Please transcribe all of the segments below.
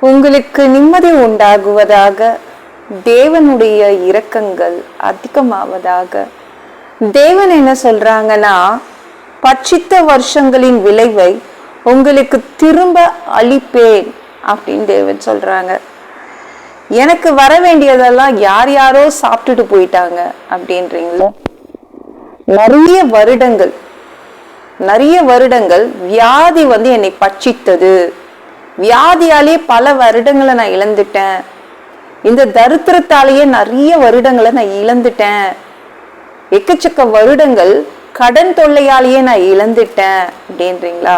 உங்களுக்கு நிம்மதி உண்டாகுவதாக தேவனுடைய இரக்கங்கள் அதிகமாவதாக. தேவன் என்ன சொல்றாங்கன்னா பட்சித்த வருஷங்களின் விளைவை உங்களுக்கு திரும்ப அளிப்பேன் அப்படின்னு தேவன் சொல்றாங்க. எனக்கு வர வேண்டியதெல்லாம் யார் யாரோ சாப்பிட்டுட்டு போயிட்டாங்க அப்படின்றீங்களா? நிறைய வருடங்கள் நிறைய வருடங்கள் வியாதி வந்து என்னை பட்சித்தது. வியாதியாலே பல வருடங்களை நான் இழந்துட்டேன். இந்த தரித்திரத்தாலேயே நிறைய வருடங்களை நான் இழந்துட்டேன். எக்கச்சக்க வருடங்கள் கடன் தொல்லையாலேயே நான் இழந்துட்டேன் அப்படின்றீங்களா?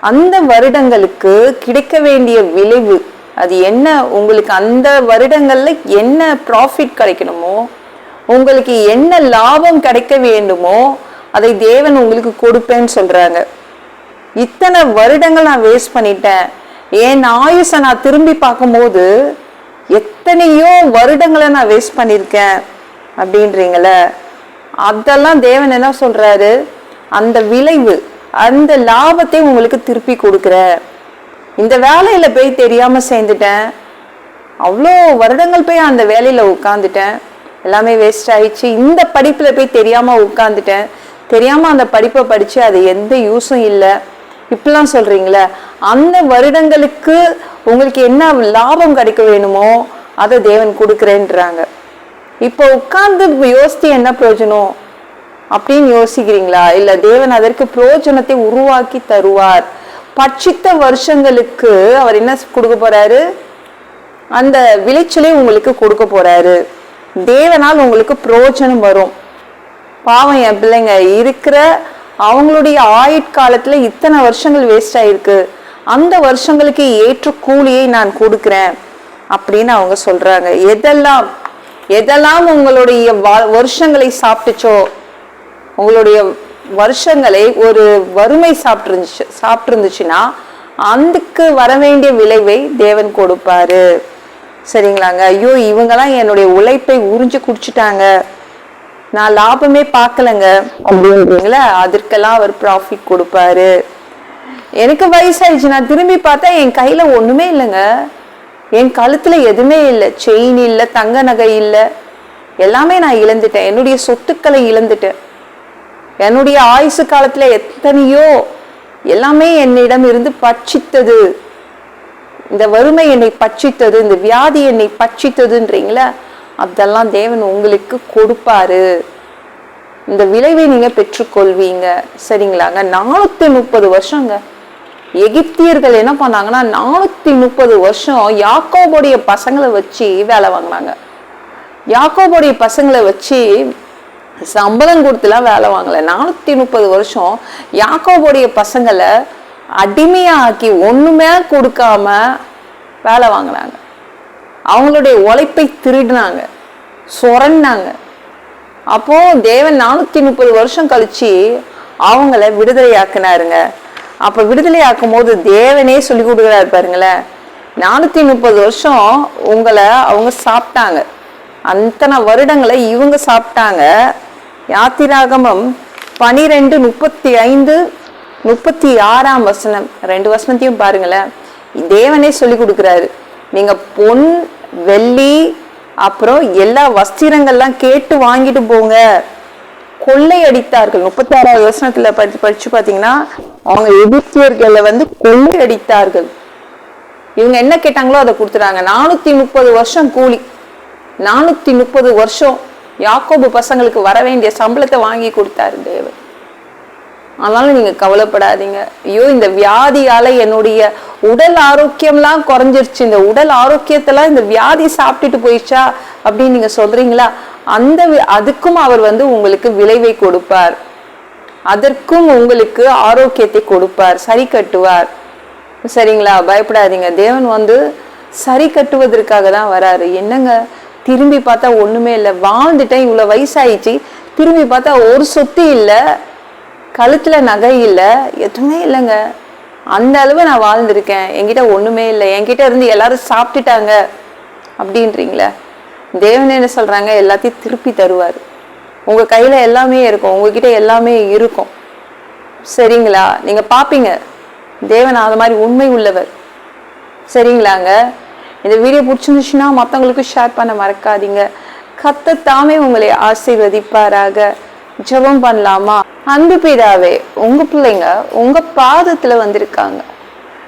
அந்த வருடங்களுக்கு கிடைக்க வேண்டிய விளைவு அது என்ன? உங்களுக்கு அந்த வருடங்கள்ல என்ன ப்ராஃபிட் கிடைக்கணுமோ உங்களுக்கு என்ன லாபம் கிடைக்க வேண்டுமோ அதை தேவன் உங்களுக்கு கொடுப்பேன்னு சொல்றாங்க. இத்தனை வருடங்கள் நான் வேஸ்ட் பண்ணிட்டேன். என் ஆயுசை நான் திரும்பி பார்க்கும்போது எத்தனையோ வருடங்களை நான் வேஸ்ட் பண்ணியிருக்கேன் அப்படின்றீங்கள. அதெல்லாம் தேவன் என்ன சொல்கிறாரு அந்த விளைவு அந்த லாபத்தை உங்களுக்கு திருப்பி கொடுக்குற. இந்த வேலையில் போய் தெரியாமல் சேர்ந்துட்டேன். அவ்வளோ வருடங்கள் போய் அந்த வேலையில் உட்காந்துட்டேன் எல்லாமே வேஸ்ட் ஆயிடுச்சு. இந்த படிப்பில் போய் தெரியாமல் உட்காந்துட்டேன் தெரியாமல் அந்த படிப்பை படித்து அது எந்த யூஸும் இல்லை. இப்படிலாம் சொல்றீங்களே அந்த வருடங்களுக்கு உங்களுக்கு என்ன லாபம் கிடைக்க வேணுமோ அதை தேவன் கொடுக்குறேன்றாங்க. இப்போ உட்கார்ந்து யோசித்து என்ன பிரயோஜனம்? அப்படின்னு யோசிக்கிறீங்களா? இல்லை தேவன் அதற்கு பிரயோஜனத்தை உருவாக்கி தருவார். பட்சித்த வருஷங்களுக்கு அவர் என்ன கொடுக்க போறாரு? அந்த விளைச்சலை உங்களுக்கு கொடுக்க போறாரு. தேவனால் உங்களுக்கு பிரயோஜனம் வரும். பாவம் என் பிள்ளைங்க இருக்கிற அவங்களுடைய ஆயுட்காலத்தில் இத்தனை வருஷங்கள் வேஸ்ட் ஆயிருக்கு. அந்த வருஷங்களுக்கு ஏற்ற கூலியை நான் கொடுக்குறேன் அப்படின்னு அவங்க சொல்றாங்க. எதெல்லாம் எதெல்லாம் உங்களுடைய வா- வருஷங்களை சாப்பிட்டுச்சோ உங்களுடைய வருஷங்களை ஒரு வறுமை சாப்பிட்டுருந்துச்சு சாப்பிட்டுருந்துச்சுன்னா அதுக்கு வர வேண்டிய விளைவை தேவன் கொடுப்பாரு. சரிங்களாங்க? ஐயோ இவங்கெல்லாம் என்னுடைய உழைப்பை உறிஞ்சு குடிச்சிட்டாங்க. நான் லாபமே பார்க்கலங்க அப்படின்றீங்களா அதற்கெல்லாம் அவர் ப்ராஃபிட் கொடுப்பாரு. எனக்கு வயசாயிடுச்சு. நான் திரும்பி பார்த்தா என் கையில ஒண்ணுமே இல்லைங்க. என் கழுத்துல எதுவுமே இல்லை. செயின் இல்லை தங்க நகை இல்லை. எல்லாமே நான் இழந்துட்டேன். என்னுடைய சொத்துக்களை இழந்துட்டேன். என்னுடைய ஆயுசு காலத்துல எத்தனையோ எல்லாமே என்னிடம் இருந்து பட்சித்தது. இந்த வறுமை என்னை பட்சித்தது இந்த வியாதி என்னை பட்சித்ததுன்றீங்களா அதெல்லாம் தேவன் உங்களுக்கு கொடுப்பாரு. இந்த விளைவை நீங்க பெற்றுக்கொள்வீங்க. சரிங்களாங்க? நானூத்தி முப்பது வருஷங்க. எகிப்தியர்கள் என்ன பண்ணாங்கன்னா நானூத்தி முப்பது வருஷம் யாக்கோபுடைய பசங்களை வச்சு வேலை வாங்கினாங்க. யாக்கோபுடைய பசங்களை வச்சு சம்பளம் கொடுத்துலாம் வேலை வாங்கல. நானூத்தி முப்பது வருஷம் யாக்கோபுடைய பசங்களை அடிமையாக்கி ஒன்றுமே ஒண்ணுமே கொடுக்காம வேலை வாங்கினாங்க. அவங்களுடைய உழைப்பை திருடினாங்க. சொரண்டாங்க. அப்போது தேவன் நானூற்றி முப்பது வருஷம் கழித்து அவங்கள விடுதலையாக்குனாருங்க. அப்போ விடுதலையாக்கும் போது தேவனே சொல்லி கொடுக்குறாரு பாருங்களேன். நானூற்றி முப்பது வருஷம் உங்களை அவங்க சாப்பிட்டாங்க. அத்தனை வருடங்களை இவங்க சாப்பிட்டாங்க. யாத்திராகமம் பனிரெண்டு முப்பத்தி ஐந்து முப்பத்தி ஆறாம் வசனம் ரெண்டு வசனத்தையும் பாருங்களேன். தேவனே சொல்லி கொடுக்குறாரு. நீங்கள் பொன் வெள்ளி அப்புறம் எல்லா வஸ்திரங்கள்லாம் கேட்டு வாங்கிட்டு போங்க. கொள்ளை அடித்தார்கள் வசனத்துல படிச்சு படிச்சு பாத்தீங்கன்னா அவங்க எதிர்த்தியர்களை வந்து கொள்ளை அடித்தார்கள் இவங்க என்ன கேட்டாங்களோ அதை கொடுத்துட்டாங்க. நானூத்தி முப்பது வருஷம் கூலி. நானூத்தி முப்பது வருஷம் யாக்கோபு பசங்களுக்கு வர வேண்டிய சம்பளத்தை வாங்கி கொடுத்தாரு தேவன். அதனால நீங்கள் கவலைப்படாதீங்க. ஐயோ இந்த வியாதியால் என்னுடைய உடல் ஆரோக்கியம்லாம் குறைஞ்சிருச்சு. இந்த உடல் ஆரோக்கியத்தெல்லாம் இந்த வியாதி சாப்பிட்டுட்டு போயிடுச்சா அப்படின்னு நீங்கள் சொல்கிறீங்களா அந்த வி- அதுக்கும் அவர் வந்து உங்களுக்கு விளைவை கொடுப்பார். அதற்கும் உங்களுக்கு ஆரோக்கியத்தை கொடுப்பார். சரி கட்டுவார். சரிங்களா? பயப்படாதீங்க. தேவன் வந்து சரி கட்டுவதற்காக தான் வராரு. என்னங்க? திரும்பி பார்த்தா ஒன்றுமே இல்லை. வாழ்ந்துட்டேன் இவ்வளோ வயசாயிடுச்சு. திரும்பி பார்த்தா ஒரு சொத்து இல்லை. கழுத்தில் நகை இல்லை எதுவுமே இல்லைங்க. அந்த அளவு நான் வாழ்ந்திருக்கேன். என்கிட்ட ஒன்றுமே இல்லை. என்கிட்ட இருந்து எல்லாரும் சாப்பிட்டுட்டாங்க அப்படின்றீங்களே. தேவன் என்ன சொல்கிறாங்க எல்லாத்தையும் திருப்பி தருவார். உங்கள் கையில் எல்லாமே இருக்கும். உங்ககிட்ட எல்லாமே இருக்கும். சரிங்களா? நீங்கள் பார்ப்பீங்க தேவன் அது மாதிரி உண்மை உள்ளவர். சரிங்களாங்க? இந்த வீடியோ பிடிச்சிருந்துச்சுன்னா மற்றவங்களுக்கு ஷேர் பண்ண மறக்காதீங்க. கத்த தாமே உங்களை ஆசீர்வதிப்பாராக. ஜெபம் பண்ணலாமா? அன்பு பிதாவே உங்க பிள்ளைங்க உங்க பாதத்துல வந்திருக்காங்க.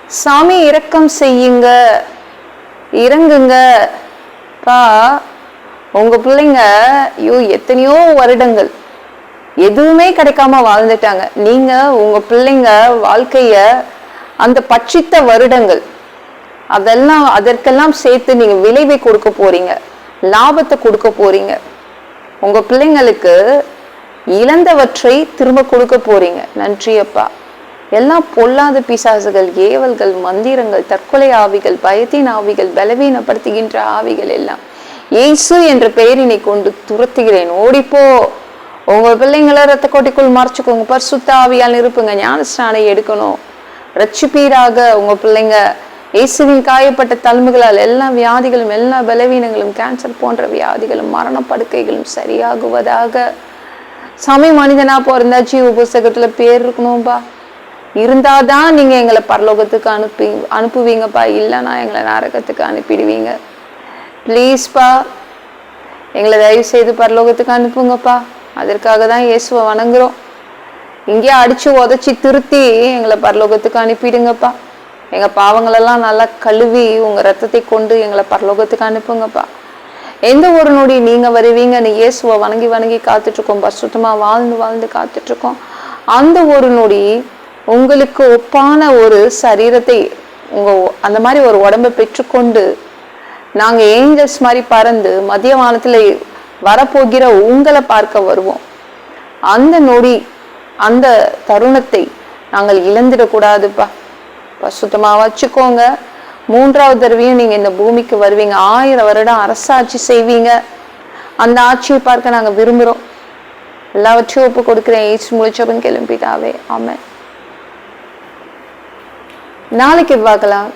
சாமி இரக்கம் செய்யுங்க. இறங்குங்க. பா உங்க பிள்ளைங்க ஐயோ எத்தனையோ வருடங்கள் எதுவுமே கிடைக்காம வாழ்ந்துட்டாங்க. நீங்க உங்க பிள்ளைங்க வாழ்க்கைய அந்த பட்சித்த வருடங்கள் அதெல்லாம் அதற்கெல்லாம் சேர்த்து நீங்க விளைவை கொடுக்க போறீங்க. லாபத்தை கொடுக்க போறீங்க. உங்க பிள்ளைங்களுக்கு இழந்தவற்றை திரும்ப கொடுக்க போறீங்க. நன்றி அப்பா. எல்லாம் பொல்லாத பிசாசுகள் ஏவல்கள் மந்திரங்கள் தற்கொலை ஆவிகள் பயத்தின் ஆவிகள் பலவீனப்படுத்துகின்ற ஆவிகள் எல்லாம் இயேசு என்ற பெயரினை கொண்டு துரத்துகிறேன். ஓடிப்போ. உங்க பிள்ளைங்களை ரத்த கோட்டிக்குள் மறைச்சுக்கோங்க. பரிசுத்த ஆவியால் இருப்புங்க ஞானஸ்நானை எடுக்கணும். ரட்சிப்பீராக உங்க பிள்ளைங்க. இயேசுவின் காயப்பட்ட தழும்புகளால் எல்லா வியாதிகளும் எல்லா பலவீனங்களும் கேன்சர் போன்ற வியாதிகளும் மரணப்படுக்கைகளும் சரியாகுவதாக சாமி மனிதனா பிறந்தா ஜீவ புஸ்தகத்துல பேர் இருக்கணும்பா. இருந்தாதான் நீங்க எங்களை பரலோகத்துக்கு அனுப்பி அனுப்புவீங்கப்பா. இல்லைன்னா எங்களை நரகத்துக்கு அனுப்பிடுவீங்க. ப்ளீஸ்ப்பா எங்களை தயவு செய்து பரலோகத்துக்கு அனுப்புங்கப்பா. அதற்காக தான் இயேசுவை வணங்குறோம். இங்கேயே அடிச்சு உதச்சி திருத்தி எங்களை பரலோகத்துக்கு அனுப்பிடுங்கப்பா. எங்கள் பாவங்களெல்லாம் நல்லா கழுவி உங்கள் ரத்தத்தை கொண்டு எங்களை பரலோகத்துக்கு அனுப்புங்கப்பா. எந்த ஒரு நொடி நீங்கள் வருவீங்கன்னு இயேசுவை வணங்கி வணங்கி காத்துட்டு இருக்கோம் வாழ்ந்து வாழ்ந்து காத்துட்ருக்கோம். அந்த ஒரு நொடி உங்களுக்கு ஒப்பான ஒரு சரீரத்தை உங்கள் அந்த மாதிரி ஒரு உடம்பை பெற்றுக்கொண்டு நாங்கள் ஏஞ்சல்ஸ் மாதிரி பறந்து மதிய வானத்தில் வரப்போகிற உங்களை பார்க்க வருவோம். அந்த நொடி அந்த தருணத்தை நாங்கள் இழந்துடக்கூடாதுப்பா. பசுத்தமாக வச்சுக்கோங்க. மூன்றாவது தடவையும் நீங்க இந்த பூமிக்கு வருவீங்க. ஆயிரம் வருடம் அரசாட்சி செய்வீங்க. அந்த ஆட்சியை பார்க்க நாங்க விரும்புறோம். எல்லாவற்றையும் ஒப்பு கொடுக்குறேன். ஏச்சு முழிச்சவன் கிளம்பிதாவே ஆமாம் நாளைக்கு பார்க்கலாம்.